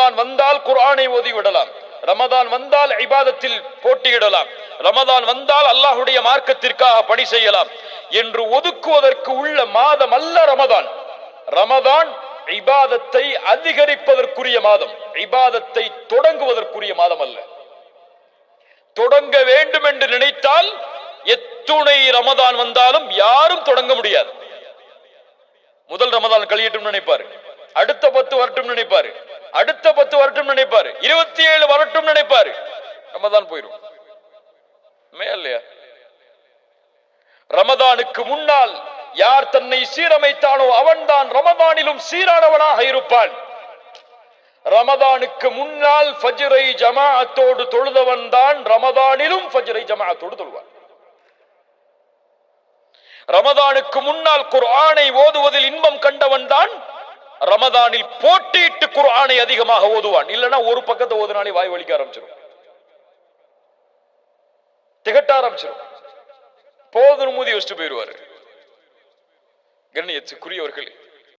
ரமதான் வந்தால் குரானை ஓதி விடலாம் ரமதான் வந்தால் இபாதத்தில் போட்டியிடலாம். ரமதான் வந்தால் அல்லாஹுடைய மார்க்கத்திற்காக பணி செய்யலாம். என்று ஒதுக்குவதற்கு உள்ள மாதம் அல்ல ரமதான். ரமதான் இபாதத்தை அதிகரிப்பதற்குரிய மாதம். இபாதத்தை தொடங்குவதற்குரிய மாதம் அல்ல. தொடங்க வேண்டும் என்று நினைத்தால் எத்துணை ரமதான் வந்தாலும் யாரும் தொடங்க முடியாது. முதல் ரமதான் கழியட்டும் நினைப்பாரு. அடுத்த பத்து வரட்டும் நினைப்பாரு. அடுத்த பத்து வரட்டும் நினைப்பாரு. இருபத்தி ஏழு வரட்டும் நினைப்பாரு. ரமதான் போயிடும் இல்லையா? ரமதானுக்கு முன்னால் யார் தன்னை சீரமைத்தானோ அவன்தான் ரமதானிலும் சீரானவனாக இருப்பான். ரமதானுக்கு முன்னால் ஃபஜ்ரை ஜமாஅத்தோடு தொழுதவன் தான் ரமதானிலும் ஃபஜ்ரை ஜமாஅத்தோடு தொழுவான். ரமதானுக்கு முன்னால் குர்ஆனை ஓதுவதில் இன்பம் கண்டவன் தான் ரமதானில் போட்டியிட்டு குரானை அதிகமாக ஓதுவான். இல்லைன்னா ஒரு பக்கத்தை ஓதுனாலே வாய் வலிக்க ஆரம்பிச்சிடும் திகட்ட ஆரம்பிச்சிடும் போதும் மூதி வச்சுட்டு போயிடுவாரு. கண்ணியத்துக்குரியவர்களே